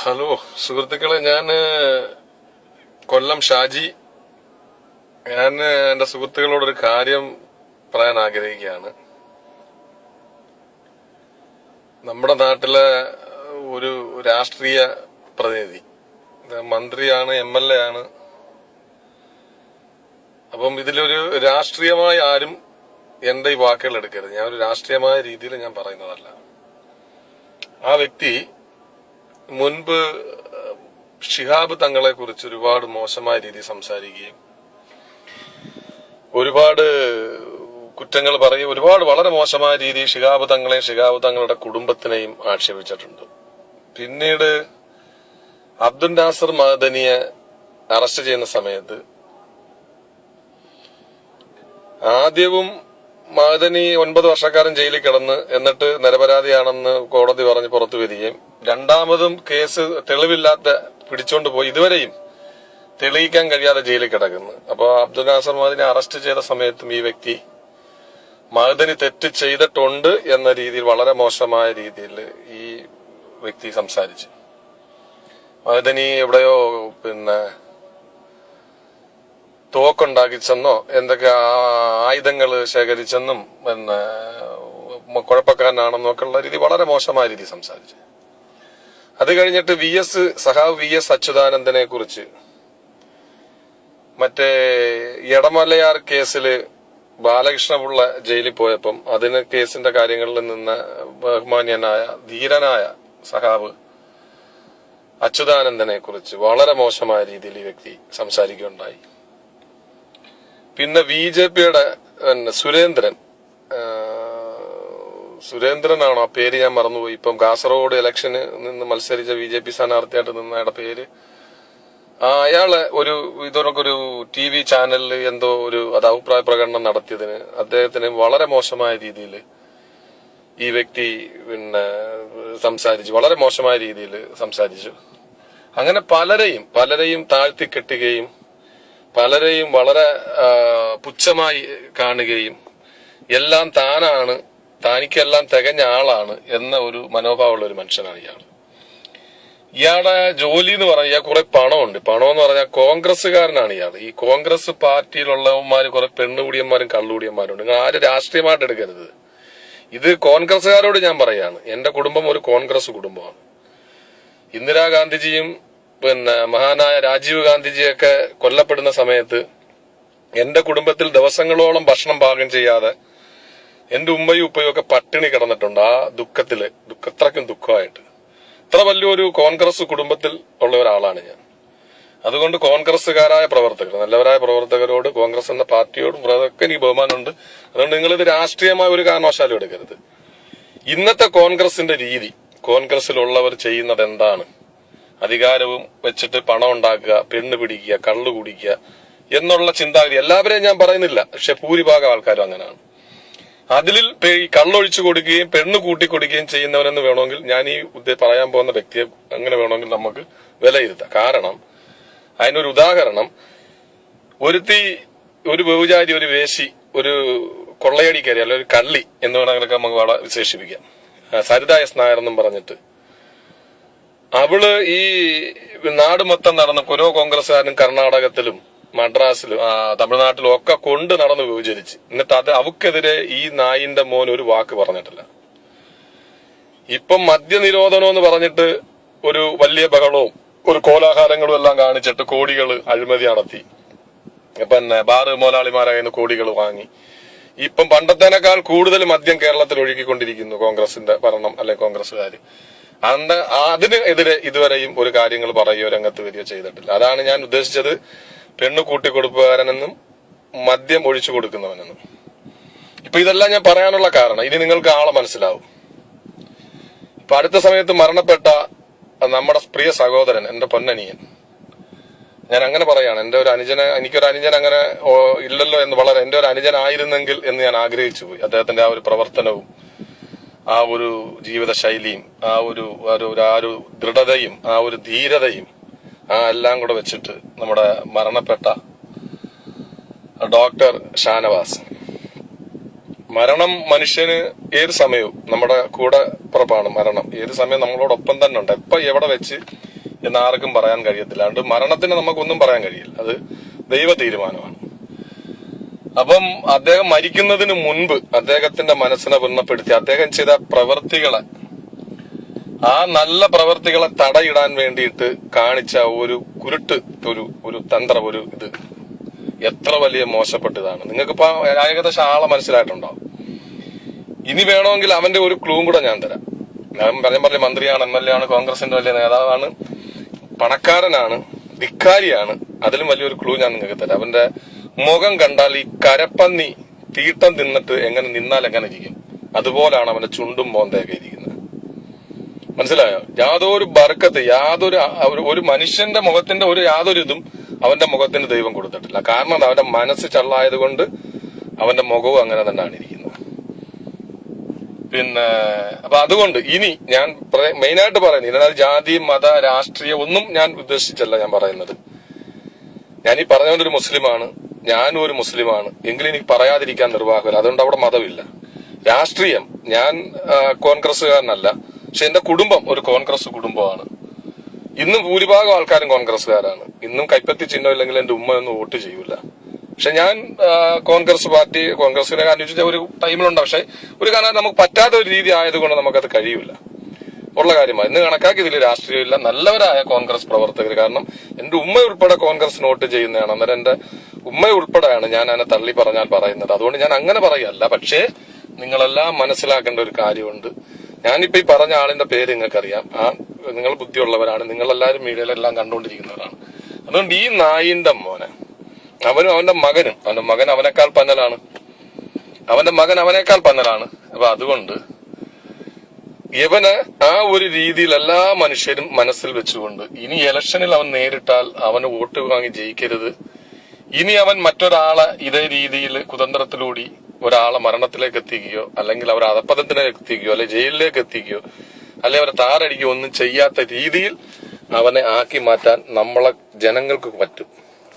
Hello സുഹൃത്തുക്കളെ ഞാൻ കൊല്ലം ഷാജി. ഞാൻ എന്റെ സുഹൃത്തുക്കളോടൊരു കാര്യം പറയാൻ ആഗ്രഹിക്കുകയാണ്. നമ്മുടെ നാട്ടിലെ ഒരു രാഷ്ട്രീയ പ്രതിനിധി. മന്ത്രിയാണ് എം എൽ എ ആണ്. അപ്പം ഇതിലൊരു രാഷ്ട്രീയമായി ആരും എന്റെ ഈ വാക്കുകൾ എടുക്കരുത്. ഞാൻ ഒരു രാഷ്ട്രീയമായ രീതിയിൽ ഞാൻ പറയുന്നതല്ല. ആ വ്യക്തി മുൻപ് ഷിഹാബ് തങ്ങളെ കുറിച്ച് ഒരുപാട് മോശമായ രീതിയിൽ സംസാരിക്കുകയും ഒരുപാട് കുറ്റങ്ങൾ പറയും ഒരുപാട് വളരെ മോശമായ രീതിയിൽ ഷിഹാബ് തങ്ങളെയും ഷിഹാബ് തങ്ങളുടെ കുടുംബത്തിനെയും ആക്ഷേപിച്ചിട്ടുണ്ട്. പിന്നീട് അബ്ദുൽ നാസർ മദനിയെ അറസ്റ്റ് ചെയ്യുന്ന സമയത്ത് ആദ്യവും മദനി ഒൻപത് വർഷക്കാരൻ ജയിലിൽ കിടന്ന് എന്നിട്ട് നിരപരാധിയാണെന്ന് കോടതി പറഞ്ഞ് പുറത്തു വരികയും രണ്ടാമതും കേസ് തെളിവില്ലാത്ത പിടിച്ചോണ്ട് പോയി ഇതുവരെയും തെളിയിക്കാൻ കഴിയാതെ ജയിലിൽ കിടക്കുന്നു. അപ്പോൾ അബ്ദുൽ നാസർ മദനെ അറസ്റ്റ് ചെയ്ത സമയത്തും ഈ വ്യക്തി മഹദനി തെറ്റ് ചെയ്തിട്ടുണ്ട് എന്ന രീതിയിൽ വളരെ മോശമായ രീതിയിൽ ഈ വ്യക്തി സംസാരിച്ചു. മഹദനി എവിടെയോ പിന്നെ തോക്കുണ്ടാക്കിച്ചെന്നോ എന്തൊക്കെ ആയുധങ്ങൾ ശേഖരിച്ചെന്നും പിന്നെ കുഴപ്പക്കാരനാണെന്നോ ഒക്കെ ഉള്ള രീതി വളരെ മോശമായ രീതി സംസാരിച്ചു. അത് കഴിഞ്ഞിട്ട് വി എസ് സഹാവ് വി എസ് അച്യുതാനന്ദനെ കുറിച്ച് മറ്റേ എടമലയാർ കേസിൽ ബാലകൃഷ്ണപിള്ള ജയിലിൽ പോയപ്പം അതിന് കേസിന്റെ കാര്യങ്ങളിൽ നിന്ന് ബഹുമാന്യനായ ധീരനായ സഹാവ് അച്യുതാനന്ദനെ കുറിച്ച് വളരെ മോശമായ രീതിയിൽ ഈ വ്യക്തി സംസാരിക്കുകയുണ്ടായി. പിന്നെ ബി ജെ പിയുടെ സുരേന്ദ്രൻ. സുരേന്ദ്രനാണോ ആ പേര് ഞാൻ മറന്നുപോയി. ഇപ്പം കാസർഗോഡ് ഇലക്ഷന് നിന്ന് മത്സരിച്ച ബി ജെ പി സ്ഥാനാർത്ഥിയായിട്ട് നിന്ന അയാളുടെ പേര്. ആ അയാൾ ഒരു ഇതൊക്കെ ഒരു ടി വി ചാനലിൽ എന്തോ ഒരു അത് അഭിപ്രായ പ്രകടനം നടത്തിയതിന് അദ്ദേഹത്തിന് വളരെ മോശമായ രീതിയിൽ ഈ വ്യക്തി പിന്നെ സംസാരിച്ചു. വളരെ മോശമായ രീതിയിൽ സംസാരിച്ചു. അങ്ങനെ പലരെയും പലരെയും താഴ്ത്തിക്കെട്ടുകയും പലരെയും വളരെ പുച്ഛമായി കാണുകയും എല്ലാം താനാണ് താനിക്കെല്ലാം തികഞ്ഞ ആളാണ് എന്ന ഒരു മനോഭാവമുള്ള ഒരു മനുഷ്യനാണ് ഇയാൾ. ഇയാളുടെ ജോലി എന്ന് പറഞ്ഞാൽ ഇയാൾ കുറെ പണമുണ്ട്. പണം എന്ന് പറഞ്ഞാൽ കോൺഗ്രസ്സുകാരനാണ് ഇയാൾ. ഈ കോൺഗ്രസ് പാർട്ടിയിലുള്ളവന്മാര് കുറെ പെണ്ണുകൂടിയന്മാരും കള്ളുകൂടിയന്മാരും ഉണ്ട് നിങ്ങൾ ആരും രാഷ്ട്രീയമായിട്ട് എടുക്കരുത്. ഇത് കോൺഗ്രസ്സുകാരോട് ഞാൻ പറയാണ്. എന്റെ കുടുംബം ഒരു കോൺഗ്രസ് കുടുംബമാണ്. ഇന്ദിരാഗാന്ധിജിയും പിന്നെ മഹാനായ രാജീവ് ഗാന്ധിജിയൊക്കെ കൊല്ലപ്പെടുന്ന സമയത്ത് എന്റെ കുടുംബത്തിൽ ദിവസങ്ങളോളം ഭക്ഷണം പാകം ചെയ്യാതെ എന്റെ ഉമ്മയും ഉപ്പയും ഒക്കെ പട്ടിണി കിടന്നിട്ടുണ്ട്. ആ ദുഃഖത്തിൽ ദുഃഖത്രക്കും ദുഃഖമായിട്ട്. ഇത്ര വലിയൊരു കോൺഗ്രസ് കുടുംബത്തിൽ ഉള്ള ഒരാളാണ് ഞാൻ. അതുകൊണ്ട് കോൺഗ്രസ്സുകാരായ പ്രവർത്തകർ നല്ലവരായ പ്രവർത്തകരോട് കോൺഗ്രസ് എന്ന പാർട്ടിയോടും ഒക്കെ എനിക്ക് ബഹുമാനമുണ്ട്. അതുകൊണ്ട് നിങ്ങൾ നിങ്ങളിത് രാഷ്ട്രീയമായ ഒരു കാരണവശാലും എടുക്കരുത്. ഇന്നത്തെ കോൺഗ്രസിന്റെ രീതി കോൺഗ്രസിലുള്ളവർ ചെയ്യുന്നത് എന്താണ്? അധികാരവും വെച്ചിട്ട് പണം ഉണ്ടാക്കുക പെണ്ണ് പിടിക്കുക കള്ളു കുടിക്കുക എന്നുള്ള ചിന്താഗതി എല്ലാവരെയും ഞാൻ പറയുന്നില്ല. പക്ഷെ ഭൂരിഭാഗം ആൾക്കാരും അങ്ങനെയാണ്. അതിൽ കള്ളൊഴിച്ചു കൊടുക്കുകയും പെണ്ണ് കൂട്ടി കൊടുക്കുകയും ചെയ്യുന്നവരെന്ന് വേണമെങ്കിൽ ഞാൻ ഈ പറയാൻ പോകുന്ന വ്യക്തിയെ അങ്ങനെ വേണമെങ്കിൽ നമുക്ക് വിലയിരുത്താം. കാരണം അതിനൊരു ഉദാഹരണം ഒരുത്തി ഒരു ബഹുജാതി ഒരു വേശി ഒരു കൊള്ളയടിക്കാരി അല്ലെങ്കിൽ ഒരു കള്ളി എന്ന് വേണമെങ്കിലൊക്കെ നമുക്ക് വളരെ വിശേഷിപ്പിക്കാം. സരിതായ സരിത എസ് നായർ എന്നും പറഞ്ഞിട്ട് അവൾ ഈ നാട് മൊത്തം നടന്ന ഓരോ കോൺഗ്രസ്സുകാരനും കർണാടകത്തിലും മദ്രാസിലും തമിഴ്നാട്ടിലും ഒക്കെ കൊണ്ട് നടന്ന് വിഭജിച്ച്. എന്നിട്ട് അത് അവക്കെതിരെ ഈ നായിന്റെ മോൻ ഒരു വാക്ക് പറഞ്ഞിട്ടില്ല. ഇപ്പം മദ്യനിരോധനം എന്ന് പറഞ്ഞിട്ട് ഒരു വലിയ ബഹളവും ഒരു കോലാഹാരങ്ങളും എല്ലാം കാണിച്ചിട്ട് കോടികൾ അഴിമതി നടത്തി. പിന്നെ ബാറ് മുതലാളിമാരായ കോടികൾ വാങ്ങി. ഇപ്പം പണ്ടത്തേനേക്കാൾ കൂടുതൽ മദ്യം കേരളത്തിൽ ഒഴുകിക്കൊണ്ടിരിക്കുന്നു കോൺഗ്രസിന്റെ ഭരണം അല്ലെ കോൺഗ്രസ്സുകാര്. അന്ന് അതിന് എതിരെ ഇതുവരെയും ഒരു കാര്യങ്ങൾ പറയുകയോ രംഗത്ത് വരികയോ ചെയ്തിട്ടില്ല. അതാണ് ഞാൻ ഉദ്ദേശിച്ചത്. പെണ്ണ് കൂട്ടിക്കൊടുപ്പുകാരനെന്നും മദ്യം ഒഴിച്ചു കൊടുക്കുന്നവനെന്നും. ഇപ്പൊ ഇതെല്ലാം ഞാൻ പറയാനുള്ള കാരണം ഇനി നിങ്ങൾക്ക് ആളെ മനസ്സിലാവും. ഇപ്പൊ അടുത്ത സമയത്ത് മരണപ്പെട്ട നമ്മുടെ പ്രിയ സഹോദരൻ എന്റെ പൊന്നനിയൻ. ഞാൻ അങ്ങനെ പറയാണ് എന്റെ ഒരു അനുജന എനിക്കൊരു അനുജൻ അങ്ങനെ ഇല്ലല്ലോ എന്ന് വളരെ എന്റെ ഒരു അനുജനായിരുന്നെങ്കിൽ എന്ന് ഞാൻ ആഗ്രഹിച്ചു പോയി അദ്ദേഹത്തിന്റെ ആ ഒരു പ്രവർത്തനവും ആ ഒരു ജീവിത ശൈലിയും ആ ഒരു ആ ഒരു ദൃഢതയും ആ ഒരു ധീരതയും ആ എല്ലാം കൂടെ വെച്ചിട്ട് നമ്മുടെ മരണപ്പെട്ട ഡോക്ടർ ഷാനവാസ്. മരണം മനുഷ്യന് ഏത് സമയവും നമ്മുടെ കൂടെ പുറപ്പാണ് മരണം. ഏത് സമയം നമ്മളോടൊപ്പം തന്നെ ഉണ്ട്. എപ്പ എവിടെ വെച്ച് എന്ന് ആർക്കും പറയാൻ കഴിയത്തില്ല. അതുകൊണ്ട് മരണത്തിന് നമുക്കൊന്നും പറയാൻ കഴിയില്ല. അത് ദൈവ തീരുമാനമാണ് അപ്പം അദ്ദേഹം മരിക്കുന്നതിന് മുൻപ് അദ്ദേഹത്തിന്റെ മനസ്സിനെ പൂർണപ്പെടുത്തി അദ്ദേഹം ചെയ്ത പ്രവർത്തികളെ ആ നല്ല പ്രവർത്തികളെ തടയിടാൻ വേണ്ടിയിട്ട് കാണിച്ച ഒരു കുരുട്ട് ഒരു ഒരു തന്ത്രം ഒരു ഇത് എത്ര വലിയ മോശപ്പെട്ടതാണ്. നിങ്ങൾക്കിപ്പോ ഏകദേശം ആളെ മനസ്സിലായിട്ടുണ്ടാവും ഇനി വേണമെങ്കിൽ അവന്റെ ഒരു ക്ലൂവും കൂടെ ഞാൻ തരാം. ഞാൻ പറഞ്ഞ പറഞ്ഞ മന്ത്രിയാണ് എം എൽ എ ആണ് കോൺഗ്രസിന്റെ വലിയ നേതാവാണ് പണക്കാരനാണ് ധിക്കാരിയാണ്. അതിലും വലിയൊരു ക്ലൂ ഞാൻ നിങ്ങൾക്ക് തരാം. അവന്റെ മുഖം കണ്ടാൽ ഈ കരപ്പന്നി തീട്ടം തിന്നിട്ട് എങ്ങനെ നിന്നാൽ എങ്ങനെ ഇരിക്കും? അതുപോലാണ് അവന്റെ ചുണ്ടും മോന്തയൊക്കെ ഇരിക്കുന്നത്. മനസ്സിലായോ? യാതൊരു ബർക്കത്ത് യാതൊരു ഒരു- മനുഷ്യന്റെ മുഖത്തിന്റെ ഒരു യാതൊരു ഇതും അവന്റെ മുഖത്തിന് ദൈവം കൊടുത്തിട്ടില്ല. കാരണം അവന്റെ മനസ്സ് ചള്ളായത് കൊണ്ട് അവന്റെ മുഖവും അങ്ങനെ തന്നെയാണ് ഇരിക്കുന്നത്. പിന്നെ അപ്പൊ അതുകൊണ്ട് ഇനി ഞാൻ മെയിനായിട്ട് പറയുന്നത് ഇതിനകത്ത് ജാതി മത രാഷ്ട്രീയ ഒന്നും ഞാൻ ഉദ്ദേശിച്ചല്ല ഞാൻ പറയുന്നത്. ഞാൻ ഈ പറഞ്ഞവനൊരു മുസ്ലിമാണ്. ഞാനും ഒരു മുസ്ലിമാണ്. എങ്കിലും എനിക്ക് പറയാതിരിക്കാൻ നിർവാഹമില്ല അതുകൊണ്ട് അവിടെ മതമില്ല. രാഷ്ട്രീയം. ഞാൻ കോൺഗ്രസ്സുകാരനല്ല. പക്ഷെ എന്റെ കുടുംബം ഒരു കോൺഗ്രസ് കുടുംബമാണ്. ഇന്നും ഭൂരിഭാഗം ആൾക്കാരും കോൺഗ്രസ്സുകാരാണ്. ഇന്നും കൈപ്പത്തി ചിഹ്നം ഇല്ലെങ്കിൽ എന്റെ ഉമ്മ ഒന്നും വോട്ട് ചെയ്യൂല. പക്ഷെ ഞാൻ കോൺഗ്രസ് പാർട്ടി കോൺഗ്രസിനെ അന്വേഷിച്ച ഒരു ടൈമിലുണ്ട്. പക്ഷെ ഒരു കാരണം നമുക്ക് പറ്റാത്ത ഒരു രീതി ആയതുകൊണ്ട് നമുക്കത് കഴിയൂല. ഉള്ള കാര്യമാണ്. ഇന്ന് കണക്കാക്കി ഇതിൽ രാഷ്ട്രീയമില്ല. നല്ലവരായ കോൺഗ്രസ് പ്രവർത്തകർ. കാരണം എന്റെ ഉമ്മ ഉൾപ്പെടെ കോൺഗ്രസ് നോട്ട് ചെയ്യുന്നതാണ്. അന്നേരം എന്റെ ഉമ്മ ഉൾപ്പെടെയാണ് ഞാൻ അതിനെ തള്ളി പറഞ്ഞാൽ പറയുന്നത്. അതുകൊണ്ട് ഞാൻ അങ്ങനെ പറയല്ല പക്ഷേ നിങ്ങളെല്ലാം മനസ്സിലാക്കേണ്ട ഒരു കാര്യമുണ്ട്. ഞാനിപ്പോ ഈ പറഞ്ഞ ആളിന്റെ പേര് നിങ്ങൾക്കറിയാം. ആ നിങ്ങൾ ബുദ്ധിയുള്ളവരാണ്. നിങ്ങളെല്ലാവരും മീഡിയയിലെല്ലാം കണ്ടുകൊണ്ടിരിക്കുന്നവരാണ്. അതുകൊണ്ട് ഈ നായിന്റെ മോനെ അവനും അവന്റെ മകനും അവന്റെ മകൻ അവനേക്കാൾ പന്നലാണ്. അവന്റെ മകൻ അവനേക്കാൾ പന്നലാണ്. അപ്പൊ അതുകൊണ്ട് ഇവന് ആ ഒരു രീതിയിൽ എല്ലാ മനുഷ്യരും മനസ്സിൽ വെച്ചുകൊണ്ട് ഇനി ഇലക്ഷനിൽ അവൻ നേരിട്ടാൽ അവന് വോട്ട് വാങ്ങി ജയിക്കരുത്. ഇനി അവൻ മറ്റൊരാളെ ഇതേ രീതിയിൽ കുതന്ത്രത്തിലൂടി ഒരാളെ മരണത്തിലേക്ക് എത്തിക്കുകയോ അല്ലെങ്കിൽ അവരെ അധപ്പതത്തിലേക്ക് എത്തിക്കുകയോ അല്ലെ ജയിലിലേക്ക് എത്തിക്കുകയോ അല്ലെ അവരെ താറടിക്കുകയോ ഒന്നും ചെയ്യാത്ത രീതിയിൽ അവനെ ആക്കി മാറ്റാൻ നമ്മളെ ജനങ്ങൾക്ക് പറ്റും.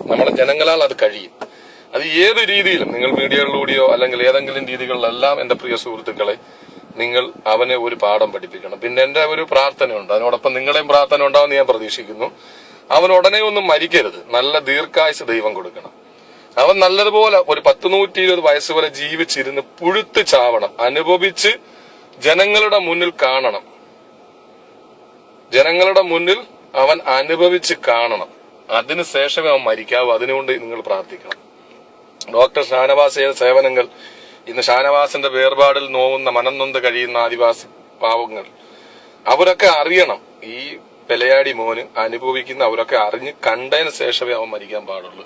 നമ്മളെ ജനങ്ങളാൽ അത് കഴിയും. അത് ഏത് രീതിയിലും നിങ്ങൾ മീഡിയകളിലൂടെയോ അല്ലെങ്കിൽ ഏതെങ്കിലും രീതികളിലെല്ലാം എന്റെ പ്രിയ സുഹൃത്തുക്കളെ നിങ്ങൾ അവനെ ഒരു പാഠം പഠിപ്പിക്കണം. പിന്നെ എന്റെ ഒരു പ്രാർത്ഥനയുണ്ട്. അതിനോടൊപ്പം നിങ്ങളെയും പ്രാർത്ഥന ഉണ്ടാവുമെന്ന് ഞാൻ പ്രതീക്ഷിക്കുന്നു. അവൻ ഉടനെ ഒന്നും മരിക്കരുത്. നല്ല ദീർഘായുസ് ദൈവം കൊടുക്കണം. അവൻ നല്ലതുപോലെ ഒരു പത്ത് നൂറ്റി ഇരുപത് വയസ്സ് വരെ ജീവിച്ചിരുന്ന് പുഴുത്ത് ചാവണം. അനുഭവിച്ച് ജനങ്ങളുടെ മുന്നിൽ കാണണം. ജനങ്ങളുടെ മുന്നിൽ അവൻ അനുഭവിച്ച് കാണണം. അതിന് ശേഷമേ അവൻ മരിക്കാവൂ. അതിനുകൊണ്ട് നിങ്ങൾ പ്രാർത്ഥിക്കണം. ഡോക്ടർ ഷാനവാസ് ചെയ്ത സേവനങ്ങൾ ഇന്ന് ഷാനവാസിന്റെ വേർപാടിൽ നോവുന്ന മനം നൊന്ത് കഴിയുന്ന ആദിവാസി പാവങ്ങൾ. അവരൊക്കെ അറിയണം. ഈ പെലയാടി മോന് അനുഭവിക്കുന്ന അവരൊക്കെ അറിഞ്ഞ് കണ്ടതിന് ശേഷമേ അവൻ മരിക്കാൻ പാടുള്ളൂ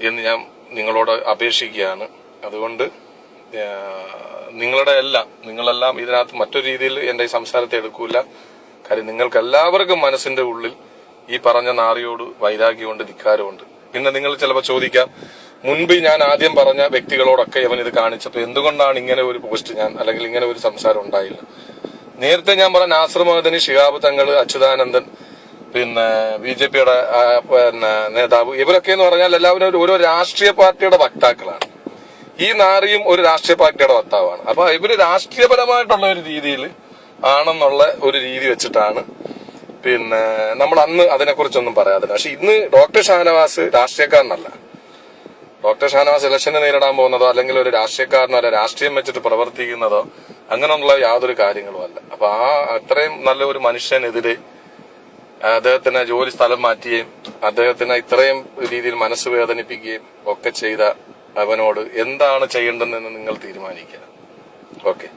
എന്ന് ഞാൻ നിങ്ങളോട് അപേക്ഷിക്കുകയാണ്. അതുകൊണ്ട് നിങ്ങളുടെ എല്ലാം നിങ്ങളെല്ലാം ഇതിനകത്ത് മറ്റൊരു രീതിയിൽ എന്റെ ഈ സംസാരത്തെ എടുക്കൂല. കാര്യം നിങ്ങൾക്ക് എല്ലാവർക്കും മനസ്സിന്റെ ഉള്ളിൽ ഈ പറഞ്ഞ നാറിയോട് വൈരാഗ്യമുണ്ട് ധിക്കാരമുണ്ട്. പിന്നെ നിങ്ങൾ ചിലപ്പോൾ ചോദിക്കാം മുൻപ് ഞാൻ ആദ്യം പറഞ്ഞ വ്യക്തികളോടൊക്കെ ഇവൻ ഇത് കാണിച്ചപ്പോൾ എന്തുകൊണ്ടാണ് ഇങ്ങനെ ഒരു പോസ്റ്റ് ഞാൻ അല്ലെങ്കിൽ ഇങ്ങനെ ഒരു സംസാരം ഉണ്ടായില്ല? നേരത്തെ ഞാൻ പറഞ്ഞ നാസർ മഹദനി ഷിഹാബ് തങ്ങൾ അച്യുതാനന്ദൻ പിന്നെ ബി ജെ പിയുടെ പിന്നെ നേതാവ് ഇവരൊക്കെ എന്ന് പറഞ്ഞാൽ എല്ലാവരും ഓരോ രാഷ്ട്രീയ പാർട്ടിയുടെ വക്താക്കളാണ്. ഈ നാറിയും ഒരു രാഷ്ട്രീയ പാർട്ടിയുടെ വക്താവാണ്. അപ്പൊ ഇവർ രാഷ്ട്രീയപരമായിട്ടുള്ള ഒരു രീതിയിൽ ആണെന്നുള്ള ഒരു രീതി വെച്ചിട്ടാണ് പിന്നെ നമ്മൾ അന്ന് അതിനെക്കുറിച്ചൊന്നും പറയാതെ പക്ഷെ ഇന്ന് ഡോക്ടർ ഷാനവാസ് രാഷ്ട്രീയക്കാരനല്ല. ഡോക്ടർ ഷാനവാസ് ഇലക്ഷനെ നേരിടാൻ പോകുന്നതോ അല്ലെങ്കിൽ ഒരു രാഷ്ട്രീയക്കാരനോ അല്ല രാഷ്ട്രീയം വെച്ചിട്ട് പ്രവർത്തിക്കുന്നതോ അങ്ങനെയുള്ള യാതൊരു കാര്യങ്ങളും അല്ല. അപ്പൊ ആ അത്രയും നല്ല ഒരു മനുഷ്യനെതിരെ അദ്ദേഹത്തിന് ജോലി സ്ഥലം മാറ്റുകയും അദ്ദേഹത്തിന് ഇത്രയും രീതിയിൽ മനസ്സ് വേദനിപ്പിക്കുകയും ഒക്കെ ചെയ്ത അവനോട് എന്താണ് ചെയ്യേണ്ടതെന്ന് നിങ്ങൾ തീരുമാനിക്കുക? ഓക്കെ.